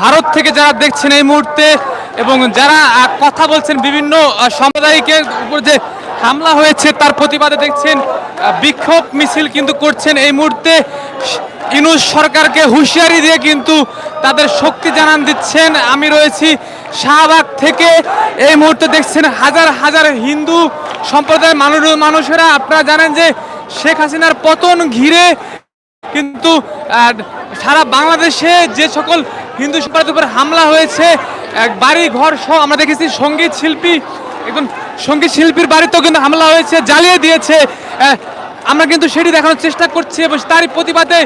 ভারত থেকে যারা দেখছেন এই মুহূর্তে এবং যারা কথা বলছেন বিভিন্ন সাম্প্রদায়িকের উপর যে হামলা হয়েছে, তার প্রতিবাদে দেখছেন বিক্ষোভ মিছিল কিন্তু করছেন এই মুহূর্তে। ইনুস সরকারকে হুঁশিয়ারি দিয়ে কিন্তু তাদের শক্তি জানান দিচ্ছেন। আমি রয়েছি শাহবাগ থেকে। এই মুহূর্তে দেখছেন হাজার হাজার হিন্দু সম্প্রদায়ের মানুষ, মানুষেরা। আপনারা জানেন যে শেখ হাসিনার পতন ঘিরে কিন্তু সারা বাংলাদেশে যে সকল হিন্দু সম্প্রদায়ের উপর হামলা হয়েছে। বাড়ি ঘর সহ আমরা দেখেছি সংগীত শিল্পী, একজন সংগীত শিল্পীর বাড়িতেও কিন্তু হামলা হয়েছে, জ্বালিয়ে দিয়েছে। আমরা কিন্তু সেটি দেখানোর চেষ্টা করছি এবং তারই প্রতিবাদে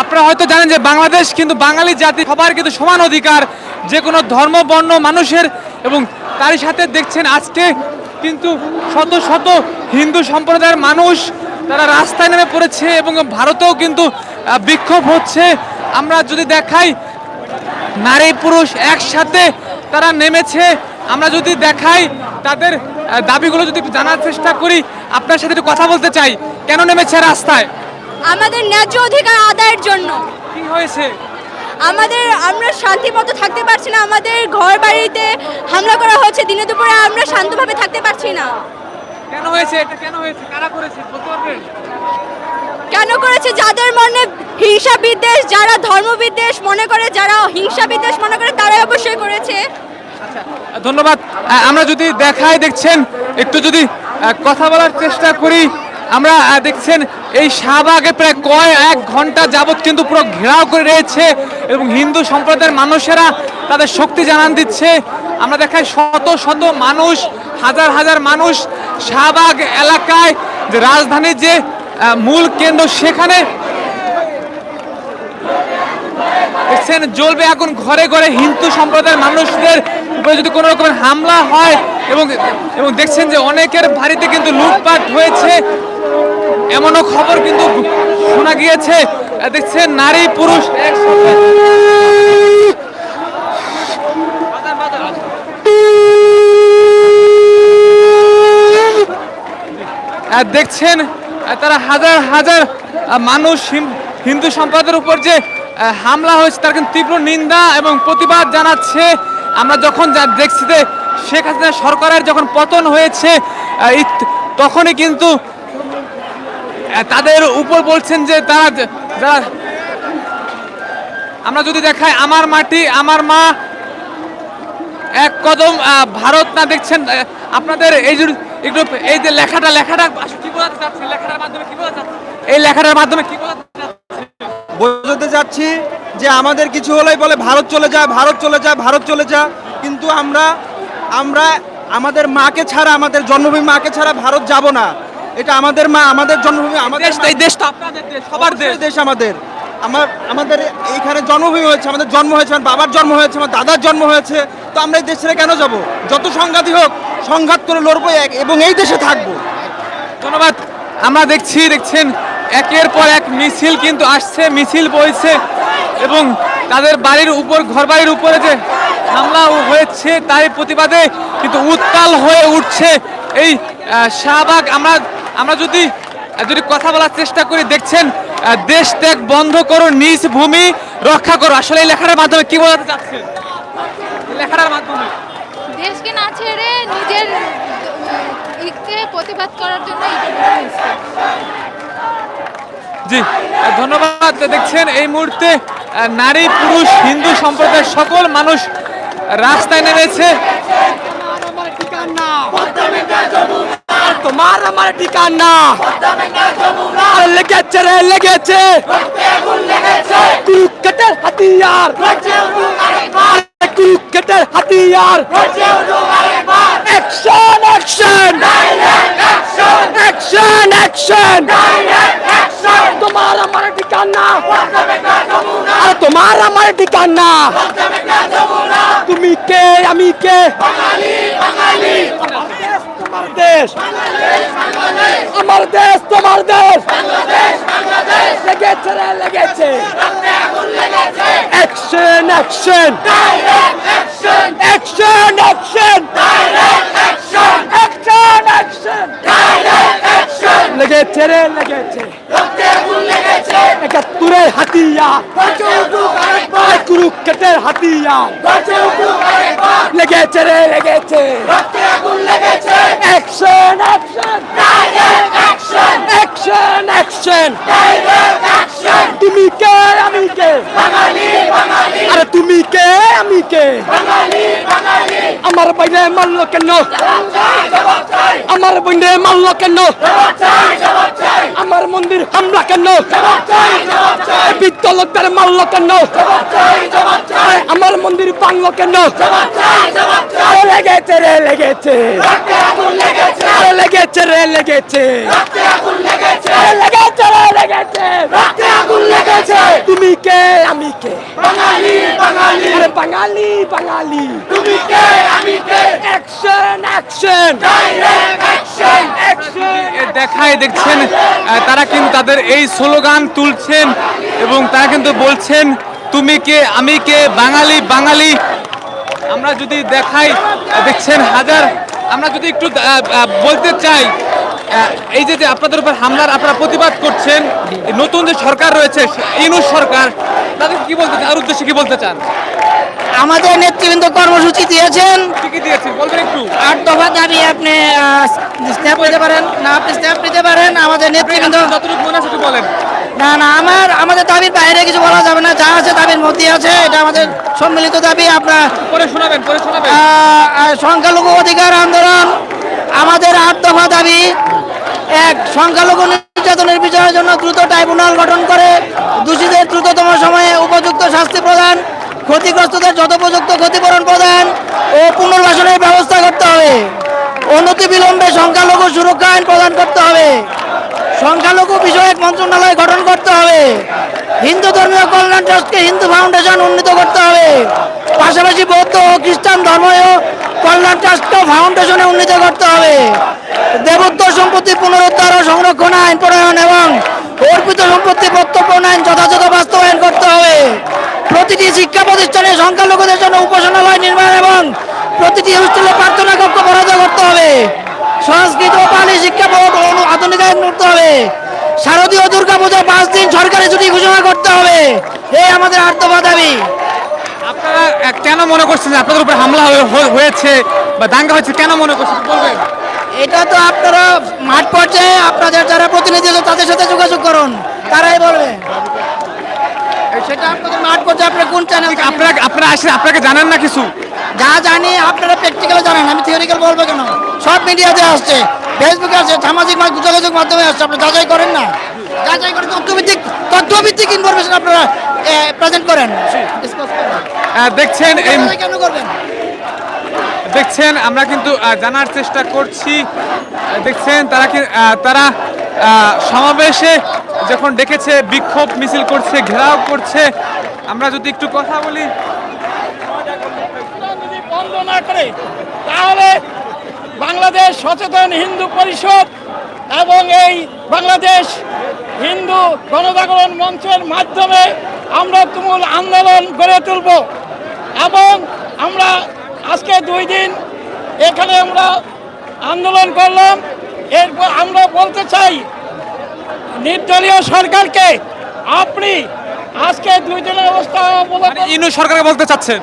আপনারা হয়তো জানেন যে বাংলাদেশ কিন্তু বাঙালি জাতি, সবার কিন্তু সমান অধিকার। যে কোনো ধর্ম, বর্ণ, মানুষের এবং তারই সাথে দেখছেন আজকে কিন্তু শত শত হিন্দু সম্প্রদায়ের মানুষ তারা রাস্তায় নেমে পড়েছে এবং ভারতেও কিন্তু বিক্ষোভ হচ্ছে। আমরা যদি দেখাই নারী পুরুষ একসাথে তারা নেমেছে আমরা যদি দেখাই তাদের দাবিগুলো যদি জানার চেষ্টা করি আপনার সাথে একটু কথা বলতে চাই। কেন নেমেছে রাস্তায়? আমাদের ন্যায্য অধিকার আদায়ের জন্য। কি হয়েছে? আমাদের আমরা শান্তি মতো থাকতে পারছি না। আমাদের ঘর বাড়িতে হামলা করা হচ্ছে দিনে দুপুরে আমরা শান্তভাবে থাকতে পারছি না। কেন হয়েছে? এটা কেন হয়েছে? কারা করেছে? বলতে পারবেন? কেন করেছে? যাদের মনে হিংসা বিদ্বেষ যারা ধর্ম বিদ্বেষ মনে করে, যারা হিংসা বিদ্বেষ মনে করে, তারাই অবশ্যই করেছে। ধন্যবাদ। আমরা যদি দেখাই, দেখছেন, একটু যদি কথা বলার চেষ্টা করি, আমরা দেখছেন, এই শাহবাগে প্রায় কয়, এক ঘণ্টা যাবত কিন্তু পুরো ঘেরাও করে রয়েছে এবং হিন্দু সম্প্রদায়ের মানুষেরা তাদের শক্তি জানান দিচ্ছে। আমরা দেখাই শত শত মানুষ, হাজার হাজার মানুষ শাহবাগ এলাকায় যে রাজধানীর যে মূল কেন্দ্র, সেখানে দেখছেন জ্বলবে এখন ঘরে ঘরে হিন্দু সম্প্রদায়ের মানুষদের উপরে যদি কোনো রকমের হামলা হয় এবং এবং দেখছেন যে অনেকের বাড়িতে কিন্তু লুটপাট হয়েছে, এমনও খবর কিন্তু শোনা গিয়েছে। দেখছেন নারী, পুরুষ দেখছেন তারা হাজার হাজার মানুষ হিন- হিন্দু সম্প্রদায়ের উপর যে হামলা হয়েছে, তার কিন্তু তীব্র নিন্দা এবং প্রতিবাদ জানাচ্ছে আমরা যখন যা দেখছি যে শেখ হাসিনা সরকারের যখন পতন হয়েছে তখনই কিন্তু তাদের উপর বলছেন যে তারা যারা আমরা যদি দেখাই, আমার মাটি, আমার মা, এক কদম ভারত না দেখছেন আপনাদের এই যে এই যে লেখাটা লেখাটা কি বলাতে চাচ্ছি লেখাটার মাধ্যমে কি চাচ্ছি? এই লেখাটার মাধ্যমে কি চাচ্ছি? বোঝাতে যাচ্ছি যে আমাদের কিছু হলেই বলে ভারত চলে যায় ভারত চলে যায় ভারত চলে যা। কিন্তু আমরা আমরা আমাদের মাকে ছাড়া আমাদের জন্মভূমি মাকে ছাড়া ভারত যাব না। এটা আমাদের মা আমাদের জন্মভূমি আমাদের এই দেশ তো আপনাদের দেশ সবার দেশ। দেশ আমাদের। আমার আমাদের এইখানে জন্মভূমি হয়েছে আমাদের জন্ম হয়েছে আমার বাবার জন্ম হয়েছে আমার দাদার জন্ম হয়েছে। তো আমরা এই দেশ ছেড়ে কেন যাব? যত সংঘাতই হোক সংঘাত করে লড়বো এক এবং এই দেশে থাকব। ধন্যবাদ। আমরা দেখছি দেখছেন একের পর এক মিছিল কিন্তু আসছে, মিছিল বইছে এবং তাদের বাড়ির উপর, ঘর বাড়ির উপরে যে হামলা হয়েছে তার প্রতিবাদে কিন্তু উত্তাল হয়ে উঠছে এই শাহবাগ। আমরা আমরা যদি যদি কথা বলার চেষ্টা করি, দেখছেন দেশ ত্যাগ বন্ধ করো, নিজ ভূমি রক্ষা করো। আসলে এই লেখাটার মাধ্যমে কি বলাতে চাচ্ছেন? এই লেখাটার মাধ্যমে। দেশকে না ছেড়ে নিজের প্রতিবাদ করার জন্য জি ধন্যবাদ। দেখছেন, এই মুহূর্তে নারী, পুরুষ, হিন্দু সম্প্রদায়ের সকল মানুষ রাস্তায় নেমেছে। তোমার আমার ঠিকানা। লেগেছে রে, লেগেছে। হাতিয়ার। হাতিয়ার। অ্যাকশন অ্যাকশন তোমার আমার ঠিকানা আর তোমার আমার ঠিকানা তুমি কে আমি কে তোমার দেশ আমার দেশ তোমার দেশ লেগেছে রে লেগেছে action action action action action action লেগেছে রে লেগেছে। একাত্তরের হাতিয়ার কুরুক্ষেতের হাতিয়ার লেগেছে রে, লেগেছে। অ্যাকশন অ্যাকশন অ্যাকশন অ্যাকশন তুমি কে, আমি কে? আরে তুমি কে, আমি কে? আমার বাইরে মারলো কেন? আমার বইনে মারলো কেন? আমার মন্দির হামলা কেন? বিদ্যালয়দের মারলো কেন? আমার মন্দির ভাঙলো কেন? লেগেছে রে, লেগেছে। লেগেছে রে, লেগেছে। লেগেছে রে, লেগেছে। তুমি কে? আমি কে? আরে বাঙালি বাঙালি। তুমি কে আমি কে অ্যাকশন অ্যাকশন অ্যাকশন দেখায় দেখছেন তারা কিন্তু তাদের এই স্লোগান তুলছেন এবং তারা কিন্তু বলছেন তুমি কে? আমি কে? বাঙালি বাঙালি। আমরা যদি দেখাই দেখছেন হাজার আমরা যদি একটু বলতে চাই এই যে আপনাদের উপর হামলার আপনারা প্রতিবাদ করছেন নতুন যে সরকার রয়েছে ইনুস সরকার তাদের কি বলতে তার উদ্দেশ্যে কি বলতে চান? আমাদের নেতৃবৃন্দ কর্মসূচি দিয়েছেন। কি কি দিয়েছেন? বলবেন একটু। আট দফা দাবি আপনি স্ন্যাপ নিতে পারেন না আপনি স্ন্যাপ নিতে পারেন। আমাদের নেতৃবৃন্দ যতটুকু মনে আছে বলেন। না না আমার আমাদের দাবির বাইরে কিছু বলা যাবে না। যা আছে দাবির মধ্যে আছে এটা আমাদের সম্মিলিত দাবি। আপনার পরে শোনাবেন পরে শোনাবেন। সংখ্যালঘু অধিকার আন্দোলন আমাদের আট দফা দাবি। এক সংখ্যালঘু নির্যাতনের বিচারের জন্য দ্রুত ট্রাইব্যুনাল গঠন করে। দোষীদের দ্রুততম সময়ে উপযুক্ত শাস্তি প্রদান। ক্ষতিগ্রস্তদের যথোপযুক্ত ক্ষতিপূরণ প্রদান ও পুনর্বাসনের ব্যবস্থা করতে হবে। অনতি বিলম্বে সংখ্যালঘু সুরক্ষা আইন প্রদান করতে হবে। সংখ্যালঘু বিষয়ক মন্ত্রণালয় গঠন করতে হবে। হিন্দু ধর্মীয় কল্যাণ ট্রাস্টকে হিন্দু ফাউন্ডেশন উন্নীত করতে হবে। পাশাপাশি বৌদ্ধ ও খ্রিস্টান ধর্মীয় কল্যাণ ট্রাস্টকে ফাউন্ডেশনে উন্নীত করতে হবে। দেবত্ব সম্পত্তি পুনরুদ্ধার ও সংরক্ষণ আইন প্রণয়ন এবং অর্পিত সম্পত্তি প্রত্যর্পণ আইন যথাযথ বাস্তবায়ন করতে হবে। প্রতিটি শিক্ষা প্রতিষ্ঠানে সংখ্যালঘুদের জন্য উপাসনালয় নির্মাণ এবং প্রতিটি হোস্টেলে প্রার্থনা কক্ষ বরাদ্দ করতে হবে। সংস্কৃত ও পালি শিক্ষা বোর্ড আধুনিকায়ন করতে হবে। শারদীয় দুর্গা পূজা পাঁচ দিন সরকারি ছুটি ঘোষণা করতে হবে। এই আমাদের আর্তবা দাবি। আপনারা কেন মনে করছেন আপনাদের উপর হামলা হয়ে- হয়ে- হয়েছে বা দাঙ্গা হয়েছে? কেন মনে করছেন? বলবেন। এটা তো আপনারা মাঠ পর্যায়ে আপনাদের যারা প্রতিনিধি আছে তাদের সাথে যোগাযোগ করুন। তারাই বলবে। সেটা আপনাদের মাঠ পর্যায়ে আপনারা কোন চ্যানেল আপনারা আপনারা আসেন আপনাকে জানান না কিছু? যা জানি আপনারা প্র্যাকটিক্যাল জানেন আমি থিওরিক্যাল বলব কেন? সব মিডিয়াতে আসছে ফেসবুকে আসছে সামাজিক যোগাযোগ মাধ্যমে আসছে আপনারা যাচাই করেন না? যাচাই করে তথ্যভিত্তিক তথ্যভিত্তিক ইনফরমেশন আপনারা প্রেজেন্ট করেন। দেখছেন কেন করবেন? দেখছেন আমরা কিন্তু জানার চেষ্টা করছি। দেখছেন তারা কি তারা সমাবেশে যখন ডেকেছে বিক্ষোভ মিছিল করছে ঘেরাও করছে। আমরা যদি একটু কথা বলি বন্ধ না করে তাহলে বাংলাদেশ সচেতন হিন্দু পরিষদ এবং এই বাংলাদেশ হিন্দু গণজাগরণ মঞ্চের মাধ্যমে আমরা তুমুল আন্দোলন গড়ে তুলব এবং আমরা আজকে দুই দিন এখানে আমরা আন্দোলন করলাম এরপর আমরা বলতে চাই নির্দলীয় সরকারকে আপনি আজকে দুই দিনের অবস্থা অবলম্বন ইনু সরকারকে বলতে চাচ্ছেন.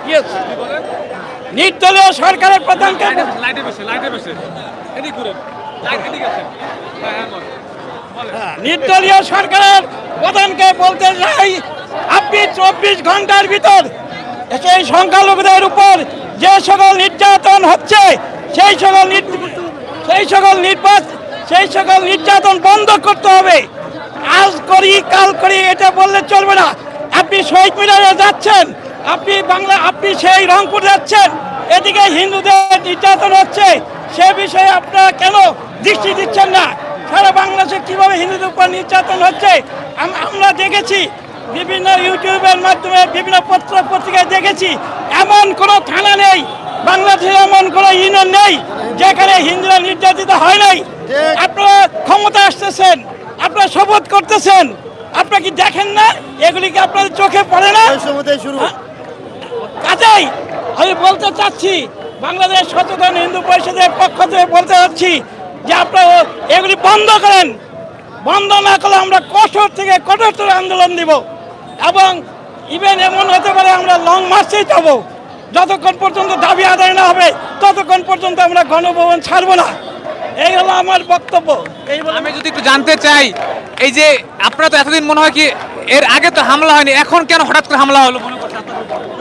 নির্দলীয় সরকারের প্রধানকে লাইটে বসে লাইটে বসে এদিক ঘুরেন। লাইট এদিক আছে। নির্দলীয় সরকারের প্রধানকে বলতে চাই আপনি চব্বিশ ঘণ্টার ভিতর সেই সংখ্যালঘুদের উপর যে সকল নির্যাতন হচ্ছে সেই সকল সেই সকল নির্বাচন সেই সকল নির্যাতন বন্ধ করতে হবে। আজ করি কাল করি এটা বললে চলবে না। আপনি শহীদ মিনারে যাচ্ছেন আপনি বাংলা আপনি সেই রংপুর যাচ্ছেন এদিকে হিন্দুদের নির্যাতন হচ্ছে সে বিষয়ে আপনারা কেন দৃষ্টি দিচ্ছেন না? সারা বাংলাদেশে কীভাবে হিন্দুদের উপর নির্যাতন হচ্ছে? আম- আমরা দেখেছি বিভিন্ন ইউটিউবের মাধ্যমে বিভিন্ন পত্র পত্রিকায় দেখেছি এমন কোনো থানা নেই বাংলাদেশে এমন কোনো ইউনিয়ন নেই যেখানে হিন্দুরা নির্যাতিত হয় নাই। আপনারা ক্ষমতা আসতেছেন আপনারা শপথ করতেছেন আপনারা কি দেখেন না? এগুলি কি আপনাদের চোখে পড়ে না? হ্যাঁ? কাজেই আমি বলতে চাচ্ছি, বাংলাদেশ সচেতন হিন্দু পরিষদের পক্ষ থেকে বলতে চাচ্ছি যে আপনারা এগুলি বন্ধ করেন। বন্ধ না করলে আমরা কঠোর থেকে কঠোরতর আন্দোলন দিব এবং ইভেন এমন হতে পারে আমরা লং মার্চেই যাব। যতক্ষণ পর্যন্ত দাবি আদায় না হবে, ততক্ষণ পর্যন্ত আমরা গণভবন ছাড়বো না। এই হলো আমার বক্তব্য। এই বলে আমি যদি একটু জানতে চাই, এই যে আপনারা তো এতদিন মনে হয় কি এর আগে তো হামলা হয়নি, এখন কেন হঠাৎ করে হামলা হলো? মনে আপনারা?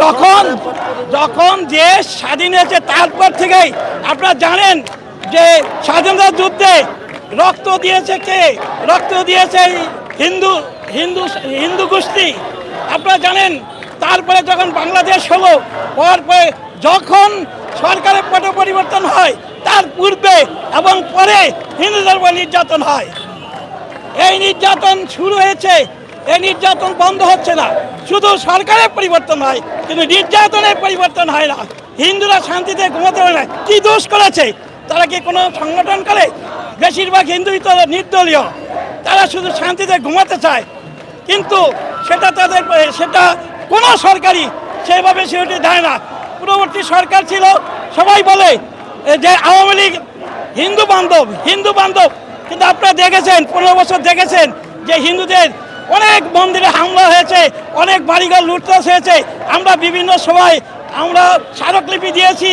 যখন যখন দেশ স্বাধীন হয়েছে, তারপর থেকেই আপনারা জানেন যে স্বাধীনতা যুদ্ধে রক্ত দিয়েছে কে? রক্ত দিয়েছে হিন্দু হিন্দু হিন্দু গোষ্ঠী। আপনারা জানেন, তারপরে যখন বাংলাদেশ হলো পরে যখন সরকারের পট পরিবর্তন হয়, তার পূর্বে এবং পরে হিন্দুদের উপর নির্যাতন হয়। এই নির্যাতন শুরু হয়েছে এই নির্যাতন বন্ধ হচ্ছে না। শুধু সরকারের পরিবর্তন হয়, কিন্তু নির্যাতনের পরিবর্তন হয় না। হিন্দুরা শান্তিতে ঘুমাতে পারে না। কি দোষ করেছে? তারা কি কোনো সংগঠন করে? বেশিরভাগ হিন্দুই তো নির্দলীয়। তারা শুধু শান্তিতে ঘুমাতে চায়। কিন্তু সেটা তাদের, সেটা কোনো সরকারি সেভাবে সেটি দেয় না। পূর্ববর্তী সরকার ছিল, সবাই বলে যে আওয়ামী লীগ হিন্দু বান্ধব হিন্দু বান্ধব। কিন্তু আপনারা দেখেছেন, পনেরো বছর দেখেছেন যে হিন্দুদের অনেক মন্দিরে হামলা হয়েছে, অনেক বাড়িঘর লুটতরাজ হয়েছে। আমরা বিভিন্ন সময় আমরা স্মারকলিপি দিয়েছি,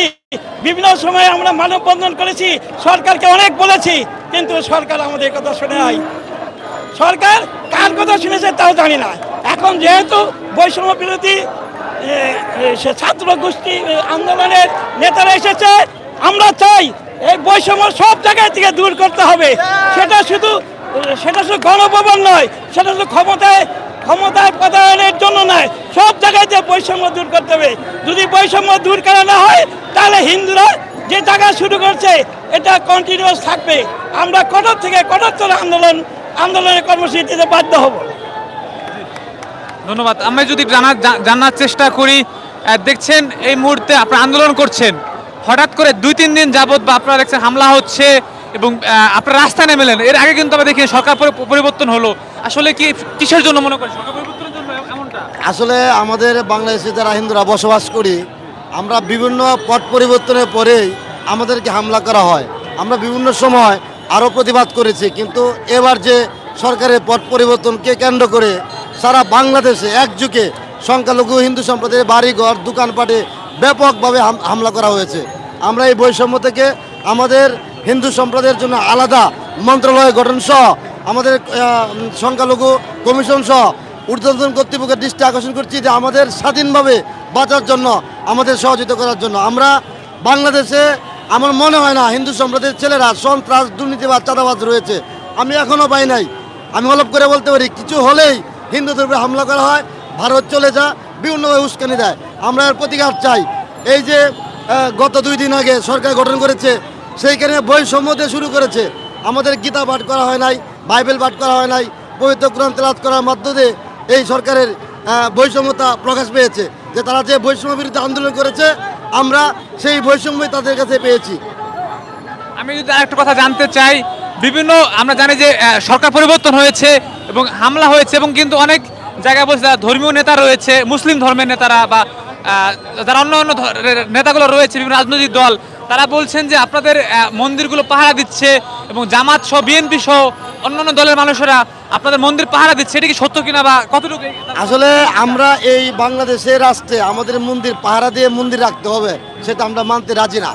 বিভিন্ন সময় আমরা মানববন্ধন করেছি, সরকারকে অনেক বলেছি, কিন্তু সরকার আমাদের কথা শুনে নাই। সরকার কার কথা শুনেছে তাও জানি না। এখন যেহেতু বৈষম্য বিরোধী ছাত্র গোষ্ঠী আন্দোলনের নেতারা এসেছে, আমরা চাই এই বৈষম্য সব জায়গায় থেকে দূর করতে হবে। সেটা শুধু সেটা শুধু গণভবন নয়, সেটা শুধু ক্ষমতায় ক্ষমতায় পদায়নের জন্য নয়, সব জায়গায় যে বৈষম্য দূর করতে হবে। যদি বৈষম্য দূর করা না হয়, তাহলে হিন্দুরা যে জায়গা শুরু করছে, এটা কন্টিনিউয়াস থাকবে। আমরা কঠোর থেকে কঠোরতর আন্দোলন আন্দোলনের কর্মসূচিতে বাধ্য হব। ধন্যবাদ। আমি যদি জানার জানার চেষ্টা করি দেখছেন, এই মুহূর্তে আপনারা আন্দোলন করছেন। হঠাৎ করে দুই তিন দিন যাবত বা আপনারা দেখছেন হামলা হচ্ছে। এবং আপনারা রাস্তায় নেমেলেন। এর আগে কিন্তু আমরা দেখি সরকার পরিবর্তন হলো। আসলে কি কিসের জন্য মনে করেন? সরকার পরিবর্তনের জন্য এমনটা? আসলে আমাদের বাংলাদেশে যারা হিন্দুরা বসবাস করি, আমরা বিভিন্ন পট পরিবর্তনের পরেই আমাদেরকে হামলা করা হয়। আমরা বিভিন্ন সময় আরও প্রতিবাদ করেছি, কিন্তু এবার যে সরকারের পট পরিবর্তনকে কেন্দ্র করে সারা বাংলাদেশে একযুগে সংখ্যালঘু হিন্দু সম্প্রদায়ের বাড়িঘর, দোকানপাটে ব্যাপকভাবে হাম- হামলা করা হয়েছে। আমরা এই বৈষম্য থেকে আমাদের হিন্দু সম্প্রদায়ের জন্য আলাদা মন্ত্রণালয় গঠন সহ আমাদের সংখ্যালঘু কমিশন সহ ঊর্ধ্বতন কর্তৃপক্ষের দৃষ্টি আকর্ষণ করছি যে আমাদের স্বাধীনভাবে বাঁচার জন্য, আমাদের সহযোগিতা করার জন্য। আমরা বাংলাদেশে, আমার মনে হয় না হিন্দু সম্প্রদায়ের ছেলেরা সন্ত্রাস, দুর্নীতিবাদ, চাঁদাবাজ রয়েছে। আমি এখনও পাই নাই। আমি অলপ করে বলতে পারি, কিছু হলেই হিন্দুদের উপরে হামলা করা হয়, ভারত চলে যা, বিভিন্নভাবে উস্কানি দেয়। আমরা এর প্রতিকার চাই। এই যে গত দুই দিন আগে সরকার গঠন করেছে সেইখানে বৈষম্য দিয়ে শুরু করেছে। আমাদের গীতা পাঠ করা হয় নাই, বাইবেল পাঠ করা হয় নাই, পবিত্র কোরআন তেলাত করার মাধ্যমে এই সরকারের বৈষম্যতা প্রকাশ পেয়েছে। যে তারা যে বৈষম্য বিরুদ্ধে আন্দোলন করেছে, আমরা সেই বৈষম্যই তাদের কাছে পেয়েছি। আমি যদি আরেকটা কথা জানতে চাই, বিভিন্ন আমরা জানি যে সরকার পরিবর্তন হয়েছে এবং হামলা হয়েছে এবং কিন্তু অনেক জায়গায় বলছে ধর্মীয় নেতা রয়েছে, মুসলিম ধর্মের নেতারা বা যারা অন্য অন্য নেতাগুলো রয়েছে, বিভিন্ন রাজনৈতিক দল তারা বলছেন যে আপনাদের মন্দিরগুলো পাহারা দিচ্ছে এবং জামাত সহ, বিএনপি সহ, অন্যান্য দলের মানুষেরা আপনাদের মন্দির পাহারা দিচ্ছে। এটা কি সত্য কিনা বা কতটুকু আসলে আমরা এই বাংলাদেশের রাষ্ট্রে আমাদের মন্দির পাহারা দিয়ে মন্দির রাখতে হবে, সেটা আমরা মানতে রাজি না।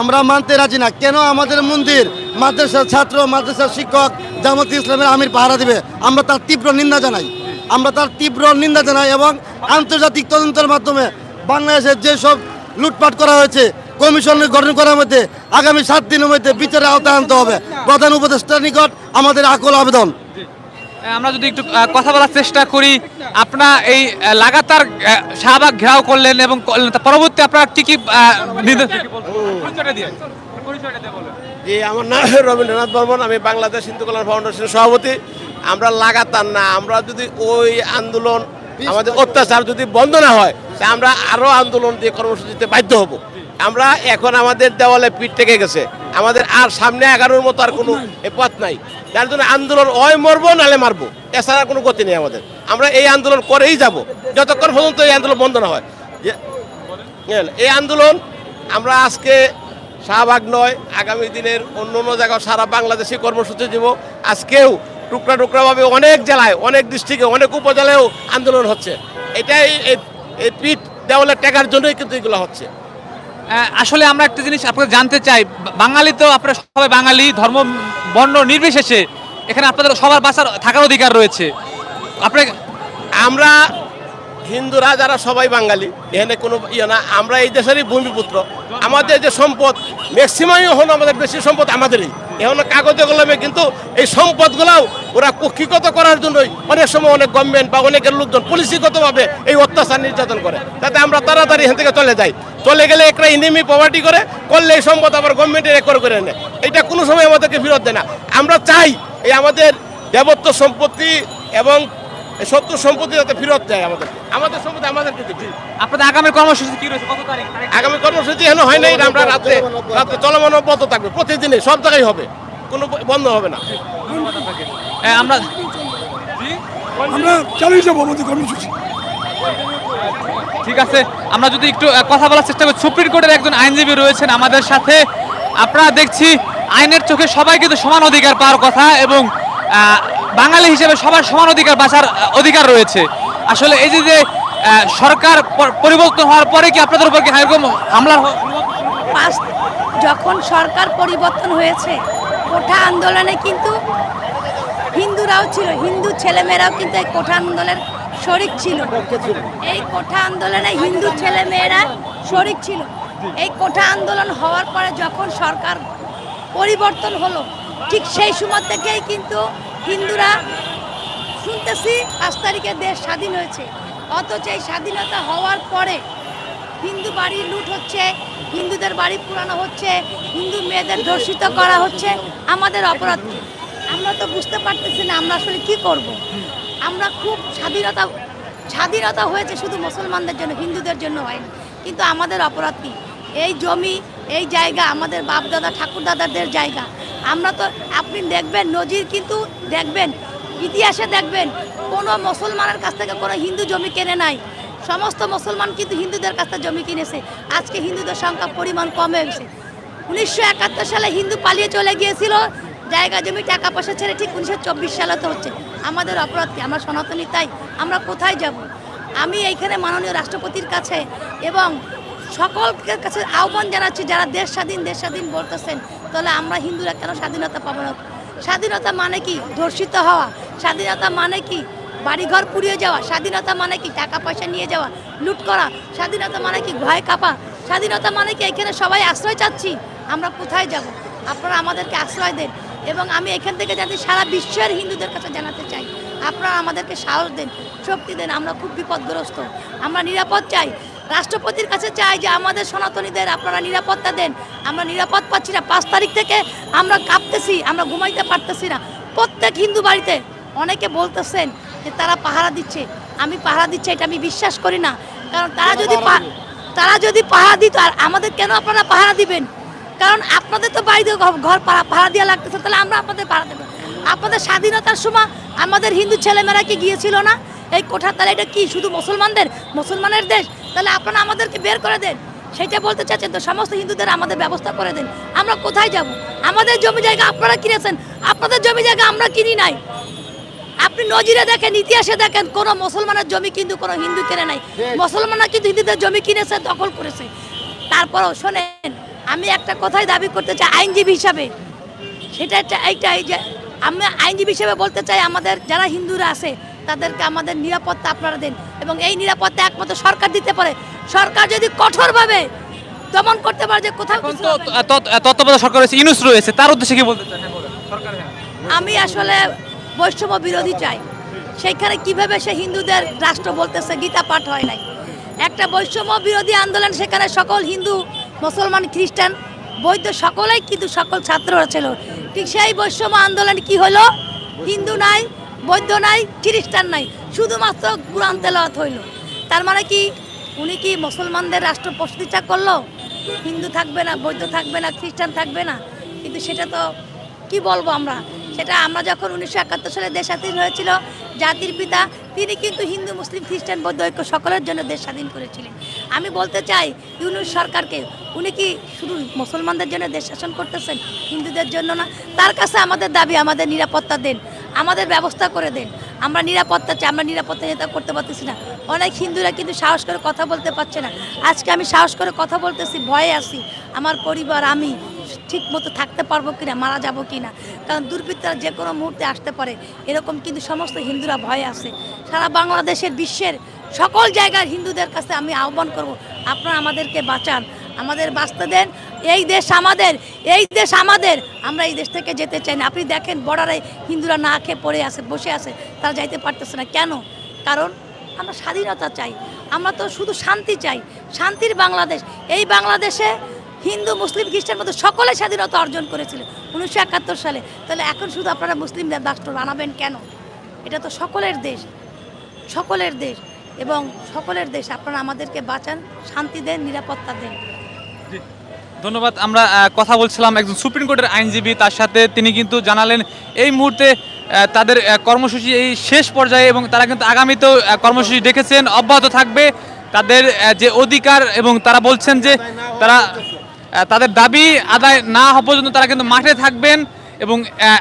আমরা মানতে রাজি না। কেন আমাদের মন্দির মাদ্রাসার ছাত্র, মাদ্রাসার শিক্ষক জামাত ইসলামের আমির পাহারা দিবে? আমরা তার তীব্র নিন্দা জানাই। আমরা তার তীব্র নিন্দা জানাই এবং আন্তর্জাতিক তদন্তের মাধ্যমে বাংলাদেশের যেসব লুটপাট করা হয়েছে কমিশন গঠন করার মধ্যে আগামী সাত দিনের মধ্যে বিচারের আওতায় আনতে হবে। প্রধান উপদেষ্টার নিকট আমাদের আকুল আবেদন। আমরা যদি একটু কথা বলার চেষ্টা করি আপনারা এই লাগাতার শাহবাগ ঘেরাও করলেন এবং করলেন তা পরবর্তী আপনারা কি কি জি আমার নাম রবীন্দ্রনাথ বর্মন আমি বাংলাদেশ হিন্দু কল্যাণ ফাউন্ডেশনের সভাপতি। আমরা লাগাতার না আমরা যদি ওই আন্দোলন আমাদের অত্যাচার যদি বন্ধ না হয় তা আমরা আরও আন্দোলন দিয়ে কর্মসূচিতে বাধ্য হব। আমরা এখন আমাদের দেওয়ালে পিঠ থেকে গেছে। আমাদের আর সামনে এগারোর মতো আর কোনো পথ নাই। যার জন্য আন্দোলন অয় মরবো নালে মারবো। এছাড়া কোনো গতি নেই আমাদের। আমরা এই আন্দোলন করেই যাব। যতক্ষণ পর্যন্ত এই আন্দোলন বন্ধ না হয়? এই আন্দোলন আমরা আজকে শাহবাগ নয়, আগামী দিনের অন্য অন্য জায়গায় সারা বাংলাদেশে কর্মসূচি দিব। আজকেও টুকরা টুকরাভাবে অনেক জেলায়, অনেক ডিস্ট্রিক্টে অনেক উপজেলায়ও আন্দোলন হচ্ছে। এটাই এই- পিঠ দেওয়ালে টেকার জন্যই কিন্তু এগুলো হচ্ছে। আসলে আমরা একটা জিনিস আপনাদের জানতে চাই, বাঙালি তো আপনারা সবাই বাঙালি, ধর্ম, বর্ণ নির্বিশেষে এখানে আপনাদের সবার বাসার থাকার অধিকার রয়েছে। আপনার আমরা হিন্দুরা যারা সবাই বাঙালি, এখানে কোনো ইয়ে না। আমরা এই দেশেরই ভূমিপুত্র। আমাদের যে সম্পদ ম্যাক্সিমামই হলো আমাদের বেশি সম্পদ আমাদেরই। এখন কাগজে কলমে কিন্তু এই সম্পদগুলাও ওরা কক্ষিগত করার জন্যই অনেক সময় অনেক গভর্নমেন্ট বা অনেকের লোকজন পুলিশিগতভাবে এই অত্যাচার নির্যাতন করে। তাতে আমরা তাড়াতাড়ি এখান থেকে চলে যাই। চলে গেলে একটা ইনিমি পভার্টি করে, করলে এই সম্পদ আবার গভর্নমেন্টের একর করে নেয়। এটা কোনো সময় আমাদেরকে ফেরত দেয় না। আমরা চাই এই আমাদের দেবত্ব সম্পত্তি এবং সত্য সম্পত্তি যাতে ফেরত দেয় আমাদের। আমাদের সম্পত্তি আমাদেরকে দিচ্ছে আপনাদের আগামী কর্মসূচি কি রয়েছে? কত তারিখ? আগামী কর্মসূচি এখনও হয় নাই আমরা রাত্রে রাত্রে চলমান অব্যাহত থাকবে। প্রতিদিনই সব জায়গায় হবে। কোনো বন্ধ হবে না। আমরা আমরা চালিয়ে যাব আমাদের কর্মসূচি। ঠিক আছে। আমরা যদি একটু কথা বলার চেষ্টা করি। সুপ্রিম কোর্টের একজন আইনজীবী রয়েছেন আমাদের সাথে। আপনারা দেখছি আইনের চোখে সবাই কিন্তু সমান অধিকার পাওয়ার কথা এবং আহ, বাঙালি হিসেবে সবার সমান অধিকার, বাঁচার অধিকার রয়েছে। আসলে এই যে সরকার পরিবর্তন হওয়ার পরে কি আপনাদের উপর কি এরকম হামলা যখন সরকার পরিবর্তন হয়েছে, কোঠা আন্দোলনে কিন্তু হিন্দুরাও ছিল, হিন্দু ছেলেমেয়েরাও কিন্তু এই কোঠা আন্দোলনের শরিক ছিল। এই কোঠা আন্দোলনে হিন্দু ছেলেমেয়েরা শরিক ছিল। এই কোঠা আন্দোলন হওয়ার পরে যখন সরকার পরিবর্তন হলো, ঠিক সেই সময় থেকেই কিন্তু হিন্দুরা শুনতেছি পাঁচ তারিখে দেশ স্বাধীন হয়েছে অথচ এই স্বাধীনতা হওয়ার পরে হিন্দু বাড়ি লুট হচ্ছে, হিন্দুদের বাড়ি পুরানো হচ্ছে, হিন্দু মেয়েদের ধর্ষিত করা হচ্ছে, আমাদের অপরাধ? আমরা তো বুঝতে পারতেছি না আমরা আসলে কি করব। আমরা খুব স্বাধীনতা স্বাধীনতা হয়েছে শুধু মুসলমানদের জন্য, হিন্দুদের জন্য হয়নি কিন্তু আমাদের অপরাধ কি এই জমি, এই জায়গা, আমাদের বাপ দাদা ঠাকুর জায়গা আমরা তো, আপনি দেখবেন, নজির কিন্তু দেখবেন, ইতিহাসে দেখবেন, কোনো মুসলমানের কাছ থেকে কোনো হিন্দু জমি কেনে নাই। সমস্ত মুসলমান কিন্তু হিন্দুদের কাছ থেকে জমি কিনেছে। আজকে হিন্দুদের সংখ্যা পরিমাণ কমে গেছে। উনিশশো একাত্তর সালে হিন্দু পালিয়ে চলে গিয়েছিল। জায়গা, জমি, টাকা পয়সা ছেড়ে ঠিক উনিশশো চব্বিশ সালে তো হচ্ছে। আমাদের অপরাধ কি? আমরা সনাতনী, তাই আমরা কোথায় যাব? আমি এইখানে মাননীয় রাষ্ট্রপতির কাছে এবং সকলের কাছে আহ্বান জানাচ্ছি, যারা দেশ স্বাধীন দেশ স্বাধীন বলতেছেন তাহলে আমরা হিন্দুরা কেন স্বাধীনতা পাবো না? স্বাধীনতা মানে কি? ধর্ষিত হওয়া। স্বাধীনতা মানে কি? বাড়িঘর পুড়িয়ে যাওয়া। স্বাধীনতা মানে কি? টাকা পয়সা নিয়ে যাওয়া, লুট করা। স্বাধীনতা মানে কি? ভয় কাপা। স্বাধীনতা মানে কি? এখানে সবাই আশ্রয় চাচ্ছি। আমরা কোথায় যাব? আপনারা আমাদেরকে আশ্রয় দেন। এবং আমি এখান থেকে যাতে সারা বিশ্বের হিন্দুদের কাছে জানাতে চাই। আপনারা আমাদেরকে সাহস দেন, শক্তি দেন। আমরা খুব বিপদগ্রস্ত। আমরা নিরাপদ চাই। রাষ্ট্রপতির কাছে চাই যে আমাদের সনাতনীদের আপনারা নিরাপত্তা দেন। আমরা নিরাপদ পাচ্ছি না। পাঁচ তারিখ থেকে আমরা কাঁপতেছি আমরা ঘুমাইতে পারতেছি না। প্রত্যেক হিন্দু বাড়িতে অনেকে বলতেছেন যে তারা পাহারা দিচ্ছে। আমি পাহারা দিচ্ছি এটা আমি বিশ্বাস করি না। কারণ তারা যদি তারা যদি পাহারা দিত আর আমাদের কেন আপনারা পাহারা দিবেন? কারণ আপনাদের তো বাড়িতে ঘর- ঘর পাহারা পাহারা দেওয়া লাগতেছে তাহলে আমরা আপনাদের পাহারা দেবো। আপনাদের স্বাধীনতার সময় আমাদের হিন্দু ছেলেমেয়েরা কি গিয়েছিল না? এই কোঠার তাহলে এটা কি শুধু মুসলমানদের? মুসলমানের দেশ? তাহলে আপনারা আমাদেরকে বের করে দেন। সেটা বলতে চাচ্ছেন তো সমস্ত হিন্দুদের আমাদের ব্যবস্থা করে দেন। আমরা কোথায় যাব? আমাদের জমি জায়গা আপনারা কিনেছেন। আপনাদের জমি জায়গা আমরা কিনি নাই। আপনি নজিরে দেখেন ইতিহাসে দেখেন কোনো মুসলমানের জমি কিন্তু কোনো হিন্দু কেনে নাই। মুসলমানরা কিন্তু হিন্দুদের জমি কিনেছে দখল করেছে। তারপরও শোনেন আমি একটা কথাই দাবি করতে চাই আইনজীবী হিসাবে। সেটা একটা এইটাই যে আমি আইনজীবী হিসেবে বলতে চাই আমাদের যারা হিন্দুরা আছে তাদেরকে আমাদের নিরাপত্তা আপনারা দেন এবং এই নিরাপত্তা একমাত্র সরকার দিতে পারে। সরকার যদি কঠোরভাবে দমন করতে পারে যে কোথাও তত্ত্বাবধায়ক সরকার রয়েছে। রয়েছে তার উদ্দেশ্যে কি বলতে চান? হ্যাঁ, হ্যাঁ। আমি আসলে বৈষ্ণব বিরোধী চাই। সেইখানে কীভাবে সে হিন্দুদের রাষ্ট্র বলতেছে গীতা পাঠ হয় নাই। একটা বৈষম্য বিরোধী আন্দোলন সেখানে সকল হিন্দু মুসলমান খ্রিস্টান বৌদ্ধ সকলেই কিন্তু সকল ছাত্ররা ছিল। ঠিক সেই বৈষম্য আন্দোলন কি হলো? হিন্দু নাই বৌদ্ধ নাই, খ্রিস্টান নাই, শুধুমাত্র কোরআন তেলাওয়াত হইল। তার মানে কি? উনি কি মুসলমানদের রাষ্ট্র প্রতিষ্ঠা করল? হিন্দু থাকবে না বৌদ্ধ থাকবে না, খ্রিস্টান থাকবে না। কিন্তু সেটা তো কি বলব আমরা? সেটা আমরা যখন উনিশশো একাত্তর সালে দেশ স্বাধীন হয়েছিল, জাতির পিতা, তিনি কিন্তু হিন্দু, মুসলিম, খ্রিস্টান, বৌদ্ধ ঐক্য সকলের জন্য দেশ স্বাধীন করেছিলেন। আমি বলতে চাই, ইউনুস সরকারকে, উনি কি শুধু মুসলমানদের জন্য দেশ শাসন করতেছেন, হিন্দুদের জন্য না? তার কাছে আমাদের দাবি, আমাদের নিরাপত্তা দেন। আমাদের ব্যবস্থা করে দেন। আমরা নিরাপত্তা চাই, আমরা নিরাপত্তা যেটা করতে পারতেছি না। অনেক হিন্দুরা কিন্তু সাহস করে কথা বলতে পারছে না। আজকে আমি সাহস করে কথা বলতেছি, ভয়ে আছি। আমার পরিবার, আমি ঠিক মতো থাকতে পারব কিনা, মারা যাব কিনা? কারণ দুর্বৃত্তরা যে কোনো মুহূর্তে আসতে পারে। এরকম কিন্তু সমস্ত হিন্দুরা ভয়ে আছে। সারা বাংলাদেশের বিশ্বের সকল জায়গার হিন্দুদের কাছে আমি আহ্বান করব, আপনারা আমাদেরকে বাঁচান। আমাদের বাঁচতে দেন এই দেশ আমাদের, এই দেশ আমাদের। আমরা এই দেশ থেকে যেতে চাই না। আপনি দেখেন, বর্ডারে হিন্দুরা না খেয়ে পড়ে আছে, বসে আছে, তারা যাইতে পারতেছে না। কেন? কারণ আমরা স্বাধীনতা চাই। আমরা তো শুধু শান্তি চাই। শান্তির বাংলাদেশ। এই বাংলাদেশে হিন্দু, মুসলিম খ্রিস্টান মতো সকলে স্বাধীনতা অর্জন করেছিল উনিশশো একাত্তর সালে। তাহলে এখন শুধু আপনারা মুসলিমদের রাষ্ট্র বানাবেন কেন? এটা তো সকলের দেশ। সকলের দেশ। এবং সকলের দেশ, আপনারা আমাদেরকে বাঁচান, শান্তি দেন, নিরাপত্তা দেন। ধন্যবাদ। আমরা কথা বলছিলাম একজন সুপ্রিম কোর্টের আইনজীবী, তার সাথে তিনি কিন্তু জানালেন এই মুহূর্তে তাদের কর্মসূচি এই শেষ পর্যায়ে এবং তারা কিন্তু আগামীতেও কর্মসূচি ডেকেছেন অব্যাহত থাকবে। তাদের যে অধিকার এবং তারা বলছেন যে তারা তাদের দাবি আদায় না হওয়া পর্যন্ত তারা কিন্তু মাঠে থাকবেন এবং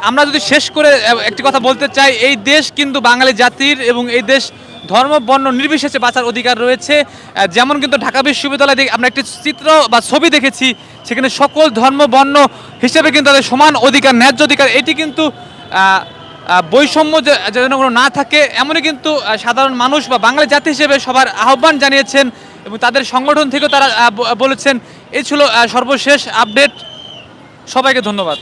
আমরা যদি শেষ করে একটি কথা বলতে চাই, এই দেশ কিন্তু বাঙালি জাতির এবং এই দেশ ধর্ম, বর্ণ নির্বিশেষে বাঁচার অধিকার রয়েছে। যেমন কিন্তু ঢাকা বিশ্ববিদ্যালয়ে আমরা একটি চিত্র বা ছবি দেখেছি, সেখানে সকল ধর্ম, বর্ণ হিসেবে কিন্তু তাদের সমান অধিকার, ন্যায্য অধিকার। এটি কিন্তু বৈষম্য যেন কোনো না থাকে, এমনই কিন্তু সাধারণ মানুষ বা বাঙালি জাতি হিসেবে সবার আহ্বান জানিয়েছেন এবং তাদের সংগঠন থেকেও তারা বলেছেন। এই ছিল সর্বশেষ আপডেট। সবাইকে ধন্যবাদ।